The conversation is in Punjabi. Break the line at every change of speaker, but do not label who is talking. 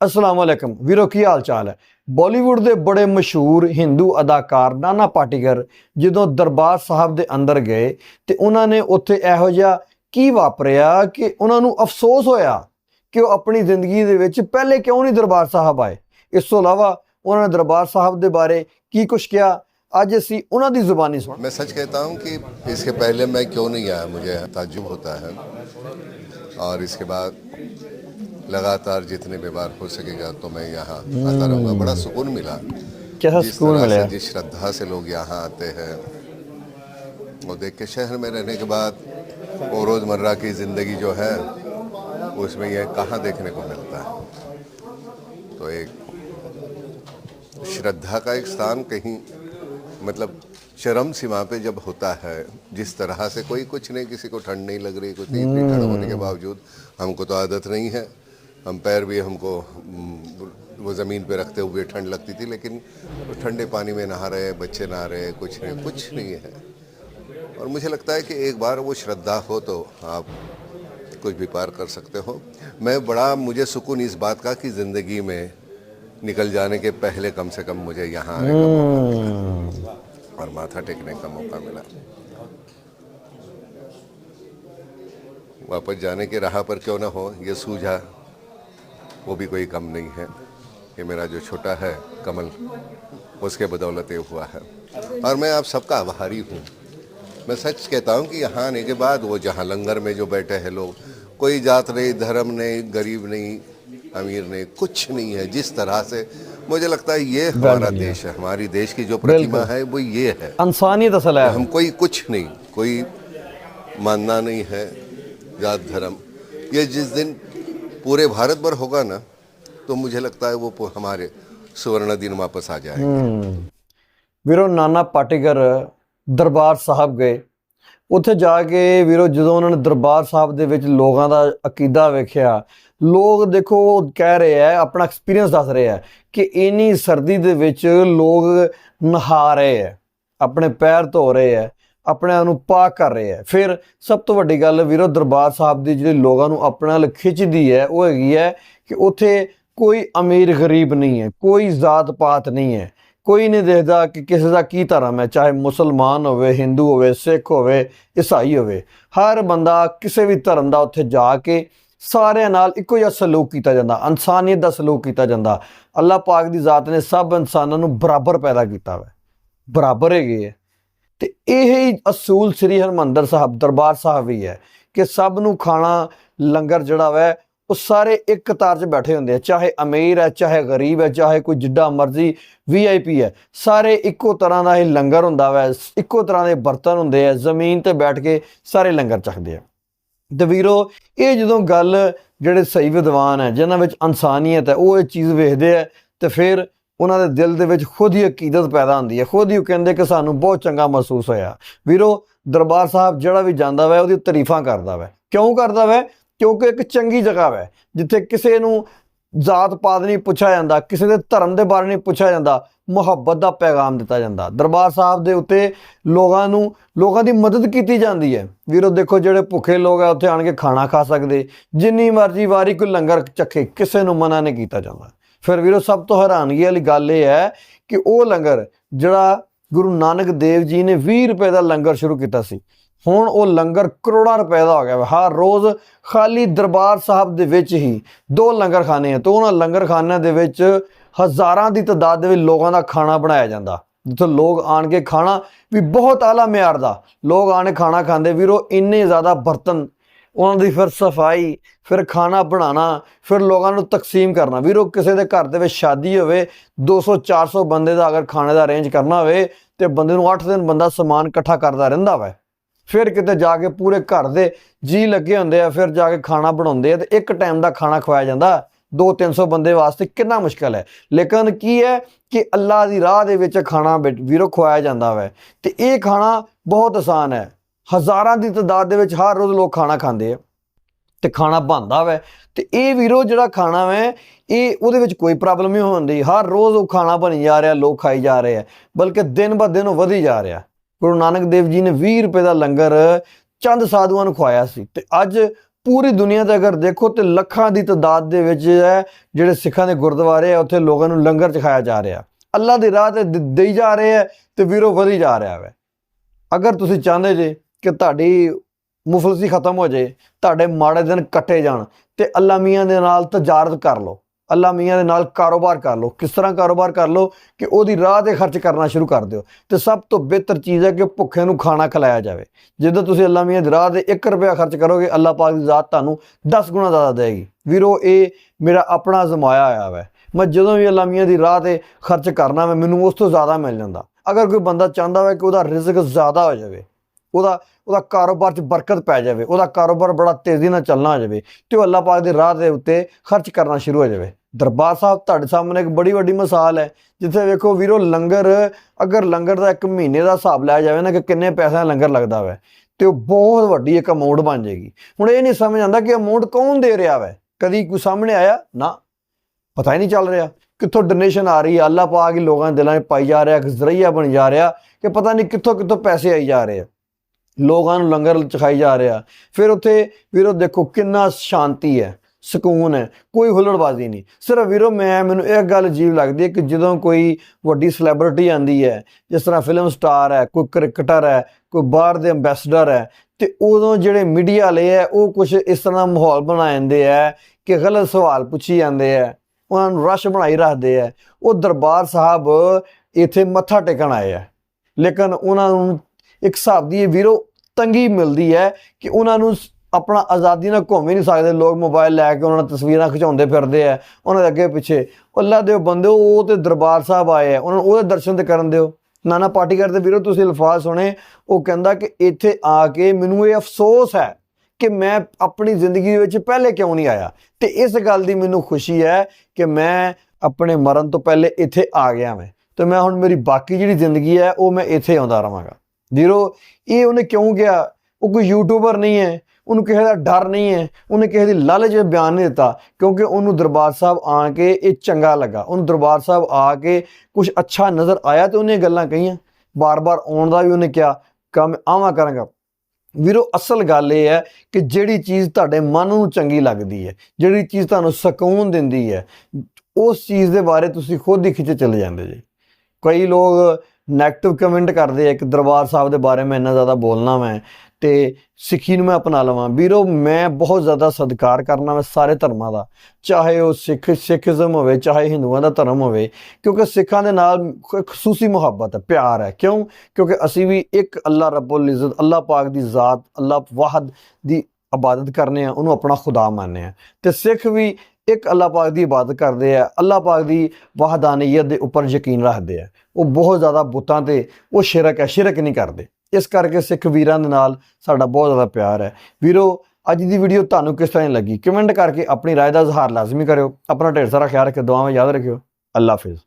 ਅਸਲਾਮ ਅਲੈਕਮ ਵੀਰੋ ਕੀ ਹਾਲ ਚਾਲ ਹੈ ਬਾਲੀਵੁੱਡ ਦੇ ਬੜੇ ਮਸ਼ਹੂਰ ਹਿੰਦੂ ਅਦਾਕਾਰ ਨਾਨਾ ਪਾਟੀਕਰ ਜਦੋਂ ਦਰਬਾਰ ਸਾਹਿਬ ਦੇ ਅੰਦਰ ਗਏ ਤੇ ਉਹਨਾਂ ਨੇ ਉੱਥੇ ਇਹੋ ਜਿਹਾ ਕੀ ਵਾਪਰਿਆ ਕਿ ਉਹਨਾਂ ਨੂੰ ਅਫਸੋਸ ਹੋਇਆ ਕਿ ਉਹ ਆਪਣੀ ਜ਼ਿੰਦਗੀ ਦੇ ਵਿੱਚ ਪਹਿਲੇ ਕਿਉਂ ਨਹੀਂ ਦਰਬਾਰ ਸਾਹਿਬ ਆਏ ਇਸ ਤੋਂ ਇਲਾਵਾ ਉਹਨਾਂ ਨੇ ਦਰਬਾਰ ਸਾਹਿਬ ਦੇ ਬਾਰੇ ਕੀ ਕੁਝ ਕਿਹਾ ਅੱਜ ਅਸੀਂ ਉਹਨਾਂ ਦੀ ਜ਼ੁਬਾਨੀ ਸੁਣ
मैं सच कहता हूँ कि इसके पहले मैं क्यों नहीं आया मुझे ताज्जुब होता है और इसके बाद लगातार जितने भी बार हो सकेगा तो मैं यहाँ आता रहूँगा। बड़ा hmm. सुकून मिला। कैसा
सुकून
मिला? जिस श्रद्धा से लोग यहाँ आते हैं और देख के शहर में रहने के बाद वो रोज़मर्रा की ज़िंदगी जो है उसमें यह कहाँ देखने को मिलता है? तो एक श्रद्धा का एक स्थान कहीं मतलब चरम सीमा पे जब होता है जिस तरह से कोई कुछ नहीं किसी को ठंड नहीं लग रही कुछ नहीं इतनी ठंड होने के hmm. बावजूद हमको तो आदत नहीं है। हम पैर भी हमको हम्म, वो ज़मीन पे रखते हुए ठंड लगती थी लेकिन ठंडे पानी में नहा रहे बच्चे नहा रहे कुछ नहीं कुछ नहीं है। और मुझे लगता है कि एक बार वो श्रद्धा हो तो आप कुछ भी पार कर सकते हो। मैं बड़ा मुझे सुकून इस बात का कि ज़िंदगी में निकल जाने के पहले कम से कम मुझे यहाँ आने का मौका मिला। और माथा टेकने का मौका मिला। वापस जाने के राह पर क्यों ना हो ये सूझा वो भी कोई कम नहीं है। कि मेरा जो छोटा है कमल उसके बदौलत ये हुआ है। और मैं आप सबका आभारी हूँ। मैं सच कहता हूँ कि यहाँ आने के बाद वो जहाँ लंगर में जो बैठे हैं लोग कोई जात नहीं धर्म नहीं गरीब नहीं अमीर नहीं कुछ नहीं है। जिस तरह से मुझे लगता है ये हमारा देश है हमारी देश की जो प्रतिमा है वो ये है।
इंसानियत असल है।
हम कोई कुछ नहीं कोई मानना नहीं है जात धर्म। ये जिस दिन पूरे भारत भर होगा ना तो मुझे लगता है वो पु- हमारे स्वर्ण दिन वापस आ जाएंगे
ਵੀਰੋ ਨਾਨਾ ਪਾਟੀਕਰ ਦਰਬਾਰ ਸਾਹਿਬ ਗਏ ਉੱਥੇ ਜਾ ਕੇ ਵੀਰੋ ਜਦੋਂ ਉਹਨਾਂ ਨੇ ਦਰਬਾਰ ਸਾਹਿਬ ਦੇ ਵਿੱਚ ਲੋਕਾਂ ਦਾ ਅਕੀਦਾ ਵੇਖਿਆ ਲੋਕ ਦੇਖੋ ਉਹ ਕਹਿ ਰਹੇ ਆ ਆਪਣਾ ਐਕਸਪੀਰੀਅੰਸ ਦੱਸ ਰਹੇ ਆ ਕਿ ਇੰਨੀ ਸਰਦੀ ਦੇ ਵਿੱਚ ਲੋਕ ਨਹਾ ਰਹੇ ਆ ਆਪਣੇ ਪੈਰ ਧੋ ਰਹੇ ਆ ਆਪਣੇ ਆਪ ਨੂੰ ਪਾਕ ਕਰ ਰਹੇ ਹੈ। ਫਿਰ ਸਭ ਤੋਂ ਵੱਡੀ ਗੱਲ ਵੀਰੋ, ਦਰਬਾਰ ਸਾਹਿਬ ਦੀ ਜਿਹੜੀ ਲੋਕਾਂ ਨੂੰ ਆਪਣੇ ਨਾਲ ਖਿੱਚਦੀ ਹੈ, ਉਹ ਹੈਗੀ ਹੈ ਕਿ ਉੱਥੇ ਕੋਈ ਅਮੀਰ ਗਰੀਬ ਨਹੀਂ ਹੈ, ਕੋਈ ਜ਼ਾਤ ਪਾਤ ਨਹੀਂ ਹੈ। ਕੋਈ ਨਹੀਂ ਦੇਖਦਾ ਕਿ ਕਿਸੇ ਦਾ ਕੀ ਧਰਮ ਹੈ, ਚਾਹੇ ਮੁਸਲਮਾਨ ਹੋਵੇ, ਹਿੰਦੂ ਹੋਵੇ, ਸਿੱਖ ਹੋਵੇ, ਈਸਾਈ ਹੋਵੇ। ਹਰ ਬੰਦਾ ਕਿਸੇ ਵੀ ਧਰਮ ਦਾ ਉੱਥੇ ਜਾ ਕੇ ਸਾਰਿਆਂ ਨਾਲ ਇੱਕੋ ਜਿਹਾ ਸਲੂਕ ਕੀਤਾ ਜਾਂਦਾ, ਇਨਸਾਨੀਅਤ ਦਾ ਸਲੂਕ ਕੀਤਾ ਜਾਂਦਾ। ਅੱਲਾਹ ਪਾਕ ਦੀ ਜ਼ਾਤ ਨੇ ਸਭ ਇਨਸਾਨਾਂ ਨੂੰ ਬਰਾਬਰ ਪੈਦਾ ਕੀਤਾ ਹੋਇਆ ਬਰਾਬਰ ਹੈਗੇ ਹੈ ਤੇ ਇਹ ਹੀ ਅਸੂਲ ਸ੍ਰੀ ਹਰਮੰਦਰ ਸਾਹਿਬ, ਦਰਬਾਰ ਸਾਹਿਬ ਵੀ ਹੈ ਕਿ ਸਭ ਨੂੰ ਖਾਣਾ, ਲੰਗਰ ਜਿਹੜਾ ਵੈ, ਉਹ ਸਾਰੇ ਇੱਕ ਕਤਾਰ 'ਚ ਬੈਠੇ ਹੁੰਦੇ ਆ, ਚਾਹੇ ਅਮੀਰ ਹੈ, ਚਾਹੇ ਗਰੀਬ ਹੈ, ਚਾਹੇ ਕੋਈ ਜਿੱਡਾ ਮਰਜ਼ੀ ਵੀਆਈਪੀ ਹੈ, ਸਾਰੇ ਇੱਕੋ ਤਰ੍ਹਾਂ ਦਾ ਇਹ ਲੰਗਰ ਹੁੰਦਾ ਵੈ, ਇੱਕੋ ਤਰ੍ਹਾਂ ਦੇ ਬਰਤਨ ਹੁੰਦੇ ਆ, ਜ਼ਮੀਨ ਤੇ ਬੈਠ ਕੇ ਸਾਰੇ ਲੰਗਰ ਚੱਖਦੇ ਆ। ਤੇ ਵੀਰੋ, ਇਹ ਜਦੋਂ ਗੱਲ ਜਿਹੜੇ ਸਹੀ ਵਿਦਵਾਨ ਹੈ, ਜਿਨ੍ਹਾਂ ਵਿੱਚ ਇਨਸਾਨੀਅਤ ਹੈ, ਉਹ ਇਹ ਚੀਜ਼ ਵੇਖਦੇ ਆ ਤੇ ਫਿਰ ਉਹਨਾਂ ਦੇ ਦਿਲ ਦੇ ਵਿੱਚ ਖੁਦ ਹੀ ਅਕੀਦਤ ਪੈਦਾ ਹੁੰਦੀ ਹੈ, ਖੁਦ ਹੀ ਉਹ ਕਹਿੰਦੇ ਕਿ ਸਾਨੂੰ ਬਹੁਤ ਚੰਗਾ ਮਹਿਸੂਸ ਹੋਇਆ। ਵੀਰੋ, ਦਰਬਾਰ ਸਾਹਿਬ ਜਿਹੜਾ ਵੀ ਜਾਂਦਾ ਵੈ, ਉਹਦੀ ਤਾਰੀਫਾਂ ਕਰਦਾ ਵੈ। ਕਿਉਂ ਕਰਦਾ ਵੈ? ਕਿਉਂਕਿ ਇੱਕ ਚੰਗੀ ਜਗ੍ਹਾ ਵੈ, ਜਿੱਥੇ ਕਿਸੇ ਨੂੰ ਜ਼ਾਤ ਪਾਤ ਨਹੀਂ ਪੁੱਛਿਆ ਜਾਂਦਾ, ਕਿਸੇ ਦੇ ਧਰਮ ਦੇ ਬਾਰੇ ਨਹੀਂ ਪੁੱਛਿਆ ਜਾਂਦਾ, ਮੁਹੱਬਤ ਦਾ ਪੈਗਾਮ ਦਿੱਤਾ ਜਾਂਦਾ। ਦਰਬਾਰ ਸਾਹਿਬ ਦੇ ਉੱਤੇ ਲੋਕਾਂ ਨੂੰ, ਲੋਕਾਂ ਦੀ ਮਦਦ ਕੀਤੀ ਜਾਂਦੀ ਹੈ। ਵੀਰੋ, ਦੇਖੋ ਜਿਹੜੇ ਭੁੱਖੇ ਲੋਕ ਆ, ਉੱਥੇ ਆਣ ਕੇ ਖਾਣਾ ਖਾ ਸਕਦੇ। ਜਿੰਨੀ ਮਰਜ਼ੀ ਵਾਰੀ ਕੋਈ ਲੰਗਰ ਚੱਖੇ, ਕਿਸੇ ਨੂੰ ਮਨਾ ਨਹੀਂ ਕੀਤਾ ਜਾਂਦਾ। ਫਿਰ ਵੀਰੋ ਸਭ ਤੋਂ ਹੈਰਾਨਗੀ ਵਾਲੀ ਗੱਲ ਇਹ ਹੈ ਕਿ ਉਹ ਲੰਗਰ ਜਿਹੜਾ ਗੁਰੂ ਨਾਨਕ ਦੇਵ ਜੀ ਨੇ 20 ਰੁਪਏ ਦਾ ਲੰਗਰ ਸ਼ੁਰੂ ਕੀਤਾ ਸੀ, ਹੁਣ ਉਹ ਲੰਗਰ ਕਰੋੜਾਂ ਰੁਪਏ ਦਾ ਹੋ ਗਿਆ ਹਰ ਰੋਜ਼ ਖਾਲੀ ਦਰਬਾਰ ਸਾਹਿਬ ਦੇ ਵਿੱਚ ਹੀ ਦੋ ਲੰਗਰ ਖਾਨੇ ਆ ਤੇ ਉਹਨਾਂ ਲੰਗਰ ਖਾਨਿਆਂ ਦੇ ਵਿੱਚ ਹਜ਼ਾਰਾਂ ਦੀ ਤਾਦਾਦ ਦੇ ਵਿੱਚ ਲੋਕਾਂ ਦਾ ਖਾਣਾ ਬਣਾਇਆ ਜਾਂਦਾ। ਜਿੱਥੇ ਲੋਕ ਆਣ ਕੇ ਖਾਣਾ ਵੀ ਬਹੁਤ ਆਲਾ ਮਿਆਰ ਦਾ। ਲੋਕ ਆਣ ਕੇ ਖਾਣਾ ਖਾਂਦੇ, ਵੀਰੋ ਇੰਨੇ ਜ਼ਿਆਦਾ ਬਰਤਨ ਉਹਨਾਂ ਦੀ ਫਿਰ ਸਫ਼ਾਈ, ਫਿਰ ਖਾਣਾ ਬਣਾਉਣਾ, ਫਿਰ ਲੋਕਾਂ ਨੂੰ ਤਕਸੀਮ ਕਰਨਾ। ਵੀਰੋ, ਕਿਸੇ ਦੇ ਘਰ ਦੇ ਵਿੱਚ ਸ਼ਾਦੀ ਹੋਵੇ 200 400 ਬੰਦੇ ਦਾ ਅਗਰ ਖਾਣੇ ਦਾ ਅਰੇਂਜ ਕਰਨਾ ਹੋਵੇ, ਤੇ ਬੰਦੇ ਨੂੰ 8 ਦਿਨ ਬੰਦਾ ਸਮਾਨ ਇਕੱਠਾ ਕਰਦਾ ਰਹਿੰਦਾ ਵਾ। ਫਿਰ ਕਿਤੇ ਜਾ ਕੇ ਪੂਰੇ ਘਰ ਦੇ ਜੀ ਲੱਗੇ ਹੁੰਦੇ ਆ, ਫਿਰ ਜਾ ਕੇ ਖਾਣਾ ਬਣਾਉਂਦੇ ਆ, ਤੇ ਇੱਕ ਟਾਈਮ ਦਾ ਖਾਣਾ ਖਵਾਇਆ ਜਾਂਦਾ। 2-300 ਬੰਦੇ ਵਾਸਤੇ ਕਿੰਨਾ ਮੁਸ਼ਕਲ ਹੈ। ਲੇਕਿਨ ਕੀ ਹੈ ਕਿ ਅੱਲਾ ਦੀ ਰਾਹ ਦੇ ਵਿੱਚ ਖਾਣਾ ਬਿ- ਵੀਰੋ, ਖਵਾਇਆ ਜਾਂਦਾ ਵੈ। ਤੇ ਇਹ ਖਾਣਾ ਬਹੁਤ ਆਸਾਨ ਹੈ। ਹਜ਼ਾਰਾਂ ਦੀ ਤਾਦਾਦ ਦੇ ਵਿੱਚ ਹਰ ਰੋਜ਼ ਲੋਕ ਖਾਣਾ ਖਾਂਦੇ ਆ ਤੇ ਖਾਣਾ ਬਣਦਾ ਵੈ। ਤੇ ਇਹ ਵੀਰੋ ਜਿਹੜਾ ਖਾਣਾ ਵੈ, ਇਹ ਉਹਦੇ ਵਿੱਚ ਕੋਈ ਪ੍ਰੋਬਲਮ ਨਹੀਂ ਹੁੰਦੀ ਹਰ ਰੋਜ਼ ਉਹ ਖਾਣਾ ਬਣੀ ਜਾ ਰਿਹਾ, ਲੋਕ ਖਾਈ ਜਾ ਰਹੇ ਆ। ਬਲਕਿ ਦਿਨ ਬ ਦਿਨ ਉਹ ਵਧੀ ਜਾ ਰਿਹਾ। ਗੁਰੂ ਨਾਨਕ ਦੇਵ ਜੀ ਨੇ 20 ਰੁਪਏ ਦਾ ਲੰਗਰ ਚੰਦ ਸਾਧੂਆਂ ਨੂੰ ਖਵਾਇਆ ਸੀ। ਤੇ ਅੱਜ ਪੂਰੀ ਦੁਨੀਆ ਤੇ ਅਗਰ ਦੇਖੋ ਤੇ ਲੱਖਾਂ ਦੀ ਤਾਦਾਦ ਦੇ ਵਿੱਚ ਜਿਹੜੇ ਸਿੱਖਾਂ ਦੇ ਗੁਰਦੁਆਰੇ ਆ, ਉੱਥੇ ਲੋਕਾਂ ਨੂੰ ਲੰਗਰ ਚਖਾਇਆ ਜਾ ਰਿਹਾ। ਅੱਲਾ ਦੀ ਰਾਹ ਤੇ ਦੇਈ ਜਾ ਰਹੇ ਹੈ ਤੇ ਵੀਰੋ ਵਧੀ ਜਾ ਰਿਹਾ ਵੈ। ਅਗਰ ਤੁਸੀਂ ਚਾਹੁੰਦੇ ਜੇ ਕਿ ਤੁਹਾਡੀ ਮੁਫਲਸੀ ਖਤਮ ਹੋ ਜਾਏ, ਤੁਹਾਡੇ ਮਾੜੇ ਦਿਨ ਕੱਟੇ ਜਾਣ ਤੇ ਅੱਲਾ ਮੀਆਂ ਦੇ ਨਾਲ ਤਜਾਰਤ ਕਰ ਲਓ। ਅੱਲਾ ਮੀਆਂ ਦੇ ਨਾਲ ਕਾਰੋਬਾਰ ਕਰ ਲਓ। ਕਿਸ ਤਰ੍ਹਾਂ ਕਾਰੋਬਾਰ ਕਰ ਲਓ ਕਿ ਉਹਦੀ ਰਾਹ ਤੇ ਖਰਚ ਕਰਨਾ ਸ਼ੁਰੂ ਕਰ ਦਿਓ। ਤੇ ਸਭ ਤੋਂ ਬਿਹਤਰ ਚੀਜ਼ ਹੈ ਕਿ ਭੁੱਖੇ ਨੂੰ ਖਾਣਾ ਖਿਲਾਇਆ ਜਾਵੇ। ਜਦੋਂ ਤੁਸੀਂ ਅੱਲਾ ਮੀਆਂ ਦੀ ਰਾਹ ਤੇ 1 ਰੁਪਿਆ ਖਰਚ ਕਰੋਗੇ, ਅੱਲਾ ਪਾਕ ਦੀ ਜ਼ਾਤ ਤੁਹਾਨੂੰ 10 ਗੁਣਾ ਜ਼ਿਆਦਾ ਦੇਗੀ। ਵੀਰੋ, ਇਹ ਮੇਰਾ ਆਪਣਾ ਜ਼ਮਾਇਆ ਹੋਇਆ ਹੈ ਮੈਂ ਜਦੋਂ ਵੀ ਅੱਲਾ ਮੀਆਂ ਦੀ ਰਾਹ ਤੇ ਖਰਚ ਕਰਨਾ ਮੈਂ ਮੈਨੂੰ ਉਸ ਤੋਂ ਜ਼ਿਆਦਾ ਮਿਲ ਜਾਂਦਾ। ਅਗਰ ਕੋਈ ਬੰਦਾ ਚਾਹੁੰਦਾ ਹੈ ਕਿ ਉਹਦਾ ਰਿਜ਼ਕ ਜ਼ਿਆਦਾ ਹੋ ਜਾਵੇ ਉਹਦਾ ਉਹਦਾ ਕਾਰੋਬਾਰ 'ਚ ਬਰਕਤ ਪੈ ਜਾਵੇ, ਉਹਦਾ ਕਾਰੋਬਾਰ ਬੜਾ ਤੇਜ਼ੀ ਨਾਲ ਚੱਲਣਾ ਹੋ ਜਾਵੇ ਤੇ ਉਹ ਅੱਲਾਹ ਪਾਕ ਦੇ ਰਾਹ ਦੇ ਉੱਤੇ ਖਰਚ ਕਰਨਾ ਸ਼ੁਰੂ ਹੋ ਜਾਵੇ। ਦਰਬਾਰ ਸਾਹਿਬ ਤੁਹਾਡੇ ਸਾਹਮਣੇ ਇੱਕ ਬੜੀ ਵੱਡੀ ਮਿਸਾਲ ਹੈ, ਜਿੱਥੇ ਵੇਖੋ ਵੀਰੋ ਲੰਗਰ, ਅਗਰ ਲੰਗਰ ਦਾ ਇੱਕ ਮਹੀਨੇ ਦਾ ਹਿਸਾਬ ਲਾਇਆ ਜਾਵੇ ਨਾ ਕਿ ਕਿੰਨੇ ਪੈਸਿਆਂ ਦਾ ਲੰਗਰ ਲੱਗਦਾ ਵੈ, ਤੇ ਉਹ ਬਹੁਤ ਵੱਡੀ ਇੱਕ ਅਮਾਉਂਟ ਬਣ ਜਾਏਗੀ। ਹੁਣ ਇਹ ਨਹੀਂ ਸਮਝ ਆਉਂਦਾ ਕਿ ਅਮਾਉਂਟ ਕੌਣ ਦੇ ਰਿਹਾ ਵੈ, ਕਦੀ ਕੋਈ ਸਾਹਮਣੇ ਆਇਆ? ਨਾ, ਪਤਾ ਹੀ ਨਹੀਂ ਚੱਲ ਰਿਹਾ। ਕਿੱਥੋਂ ਡੋਨੇਸ਼ਨ ਆ ਰਹੀ ਹੈ? ਅੱਲਾਹ ਪਾਕ ਹੀ ਲੋਕਾਂ ਦੇ ਦਿਲਾਂ 'ਚ ਪਾਈ ਜਾ ਰਿਹਾ, ਇੱਕ ਜ਼ਰੀਆ ਬਣ ਜਾ ਰਿਹਾ ਕਿ ਪਤਾ ਨਹੀਂ ਕਿੱਥੋਂ ਕਿੱਥੋਂ ਪੈਸੇ ਆਈ ਜਾ ਰਹੇ ਆ। ਲੋਕਾਂ ਨੂੰ ਲੰਗਰ ਚਖਾਈ ਜਾ ਰਿਹਾ। ਫਿਰ ਉੱਥੇ ਵੀਰੋ ਦੇਖੋ ਕਿੰਨਾ ਸ਼ਾਂਤੀ ਹੈ, ਸਕੂਨ ਹੈ, ਕੋਈ ਹੁਲੜਬਾਜ਼ੀ ਨਹੀਂ। ਸਿਰਫ ਵੀਰੋ ਮੈਂ, ਮੈਨੂੰ ਇਹ ਗੱਲ ਅਜੀਬ ਲੱਗਦੀ ਹੈ ਕਿ ਜਦੋਂ ਕੋਈ ਵੱਡੀ ਸੈਲੈਬ੍ਰਿਟੀ ਆਂਦੀ ਹੈ, ਜਿਸ ਤਰ੍ਹਾਂ ਫਿਲਮ ਸਟਾਰ ਹੈ, ਕੋਈ ਕ੍ਰਿਕਟਰ ਹੈ, ਕੋਈ ਬਾਹਰ ਦੇ ਅੰਬੈਸਡਰ ਹੈ, ਤੇ ਉਦੋਂ ਜਿਹੜੇ ਮੀਡੀਆ ਵਾਲੇ ਹੈ, ਉਹ ਕੁਝ ਇਸ ਤਰ੍ਹਾਂ ਮਾਹੌਲ ਬਣਾ ਜਾਂਦੇ ਹੈ ਕਿ ਗਲਤ ਸਵਾਲ ਪੁੱਛੀ ਜਾਂਦੇ ਹੈ, ਉਹਨਾਂ ਨੂੰ ਰਸ਼ ਬਣਾਈ ਰੱਖਦੇ ਹੈ। ਉਹ ਦਰਬਾਰ ਸਾਹਿਬ ਇੱਥੇ ਮੱਥਾ ਟੇਕਣ ਆਏ ਹੈ। ਲੇਕਿਨ ਉਹਨਾਂ ਨੂੰ ਇੱਕ ਹਿਸਾਬ ਦੀ ਇਹ ਵੀਰੋ ਤੰਗੀ ਮਿਲਦੀ ਹੈ ਕਿ ਉਹਨਾਂ ਨੂੰ ਆਪਣਾ ਆਜ਼ਾਦੀ ਨਾਲ ਘੁੰਮ ਹੀ ਨਹੀਂ ਸਕਦੇ। ਲੋਕ ਮੋਬਾਈਲ ਲੈ ਕੇ ਉਹਨਾਂ ਨਾਲ ਤਸਵੀਰਾਂ ਖਿਚਾਉਂਦੇ ਫਿਰਦੇ ਆ, ਉਹਨਾਂ ਦੇ ਅੱਗੇ ਪਿੱਛੇ। ਉਹ ਅੱਲਾ ਦੇ ਬੰਦੇ, ਉਹ ਤੇ ਦਰਬਾਰ ਸਾਹਿਬ ਆਏ ਆ। ਉਹਨਾਂ ਨੂੰ ਉਹਦੇ ਦਰਸ਼ਨ ਤੇ ਕਰਨ ਦਿਓ। ਨਾਨਾ ਪਾਟੀਕਰ ਦੇ ਵੀਰੋ, ਤੁਸੀਂ ਅਲਫਾਜ਼ ਸੁਣੇ, ਉਹ ਕਹਿੰਦਾ ਕਿ ਇੱਥੇ ਆ ਕੇ ਮੈਨੂੰ ਇਹ ਅਫਸੋਸ ਹੈ ਕਿ ਮੈਂ ਆਪਣੀ ਜ਼ਿੰਦਗੀ ਵਿੱਚ ਪਹਿਲੇ ਕਿਉਂ ਨਹੀਂ ਆਇਆ? ਤੇ ਇਸ ਗੱਲ ਦੀ ਮੈਨੂੰ ਖੁਸ਼ੀ ਹੈ ਕਿ ਮੈਂ ਆਪਣੇ ਮਰਨ ਤੋਂ ਪਹਿਲੇ ਇੱਥੇ ਆ ਗਿਆ ਮੈਂ। ਤੇ ਮੈਂ ਹੁਣ ਮੇਰੀ ਬਾਕੀ ਜਿਹੜੀ ਜ਼ਿੰਦਗੀ ਹੈ, ਉਹ ਮੈਂ ਇੱਥੇ ਆਉਂਦਾ ਰਵਾਂਗਾ। ਵੀਰੋ ਇਹ ਉਹਨੇ ਕਿਉਂ ਕਿਹਾ ਉਹ ਕੋਈ ਯੂਟਿਊਬਰ ਨਹੀਂ ਹੈ ਉਹਨੂੰ ਕਿਸੇ ਦਾ ਡਰ ਨਹੀਂ ਹੈ ਉਹਨੇ ਕਿਸੇ ਦੀ ਲਾਲਚ ਵਿੱਚ ਬਿਆਨ ਨਹੀਂ ਦਿੱਤਾ ਕਿਉਂਕਿ ਉਹਨੂੰ ਦਰਬਾਰ ਸਾਹਿਬ ਆ ਕੇ ਇਹ ਚੰਗਾ ਲੱਗਾ ਉਹਨੂੰ ਦਰਬਾਰ ਸਾਹਿਬ ਆ ਕੇ ਕੁਝ ਅੱਛਾ ਨਜ਼ਰ ਆਇਆ ਤੇ ਉਹਨੇ ਗੱਲਾਂ ਕਹੀਆਂ ਬਾਰ-ਬਾਰ ਆਉਣ ਦਾ ਵੀ ਉਹਨੇ ਕਿਹਾ ਕੰਮ ਆਵਾਂ ਕਰਾਂਗਾ ਵੀਰੋ ਅਸਲ ਗੱਲ ਇਹ ਹੈ ਕਿ ਜਿਹੜੀ ਚੀਜ਼ ਤੁਹਾਡੇ ਮਨ ਨੂੰ ਚੰਗੀ ਲੱਗਦੀ ਹੈ ਜਿਹੜੀ ਚੀਜ਼ ਤੁਹਾਨੂੰ ਸਕੂਨ ਦਿੰਦੀ ਹੈ ਉਸ ਚੀਜ਼ ਦੇ ਬਾਰੇ ਤੁਸੀਂ ਖੁਦ ਹੀ ਖਿੱਚੇ ਚਲੇ ਜਾਂਦੇ ਜੀ ਕਈ ਲੋਕ 네ਗੇਟਿਵ ਕਮੈਂਟ ਕਰਦੇ ਆ ਕਿ ਦਰਬਾਰ ਸਾਹਿਬ ਦੇ ਬਾਰੇ ਮੈਂ ਇੰਨਾ ਜ਼ਿਆਦਾ ਬੋਲਣਾ ਮੈਂ ਤੇ ਸਿੱਖੀ ਨੂੰ ਮੈਂ ਅਪਣਾ ਲਵਾਂ। ਵੀਰੋ, ਮੈਂ ਬਹੁਤ ਜ਼ਿਆਦਾ ਸਤਿਕਾਰ ਕਰਨਾ ਮੈਂ ਸਾਰੇ ਧਰਮਾਂ ਦਾ, ਚਾਹੇ ਉਹ ਸਿੱਖ ਸਿੱਖੀਜ਼ਮ ਹੋਵੇ, ਚਾਹੇ ਹਿੰਦੂਆਂ ਦਾ ਧਰਮ ਹੋਵੇ, ਕਿਉਂਕਿ ਸਿੱਖਾਂ ਦੇ ਨਾਲ ਖਸੂਸੀ ਮੁਹੱਬਤ ਹੈ ਪਿਆਰ ਹੈ। ਕਿਉਂ? ਕਿਉਂਕਿ ਅਸੀਂ ਵੀ ਇੱਕ ਅੱਲਾ ਰੱਬੁਲ ਇਜ਼ਤ, ਅੱਲਾ ਪਾਕ ਦੀ ਜ਼ਾਤ, ਅੱਲਾ ਵਾਹਦ ਦੀ ਇਬਾਦਤ ਕਰਨੇ ਆ, ਉਹਨੂੰ ਆਪਣਾ ਖੁਦਾ ਮੰਨਦੇ ਆ। ਤੇ ਸਿੱਖ ਵੀ ਇੱਕ ਅੱਲਾ ਪਾਕ ਦੀ ਇਬਾਦਤ ਕਰਦੇ ਆ ਅੱਲਾ ਪਾਕ ਦੀ ਵਹਦਾਨੀਅਤ ਦੇ ਉੱਪਰ ਯਕੀਨ ਰੱਖਦੇ ਆ ਉਹ ਬਹੁਤ ਜ਼ਿਆਦਾ ਬੁੱਤਾਂ ਤੇ ਉਹ ਸ਼ਿਰਕ ਹੈ ਸ਼ਿਰਕ ਨਹੀਂ ਕਰਦੇ ਇਸ ਕਰਕੇ ਸਿੱਖ ਵੀਰਾਂ ਦੇ ਨਾਲ ਸਾਡਾ ਬਹੁਤ ਜ਼ਿਆਦਾ ਪਿਆਰ ਹੈ ਵੀਰੋ ਅੱਜ ਦੀ ਵੀਡੀਓ ਤੁਹਾਨੂੰ ਕਿਸ ਤਰ੍ਹਾਂ ਦੀ ਲੱਗੀ ਕਮੈਂਟ ਕਰਕੇ ਆਪਣੀ رائے ਦਾ ਇਜ਼ਹਾਰ ਲਾਜ਼ਮੀ ਕਰਿਓ ਆਪਣਾ ਢੇਰ ਸਾਰਾ ਖਿਆਲ ਰੱਖਿਓ ਦੁਆਵਾਂ ਯਾਦ ਰੱਖਿਓ ਅੱਲਾ ਹਾਫਿਜ਼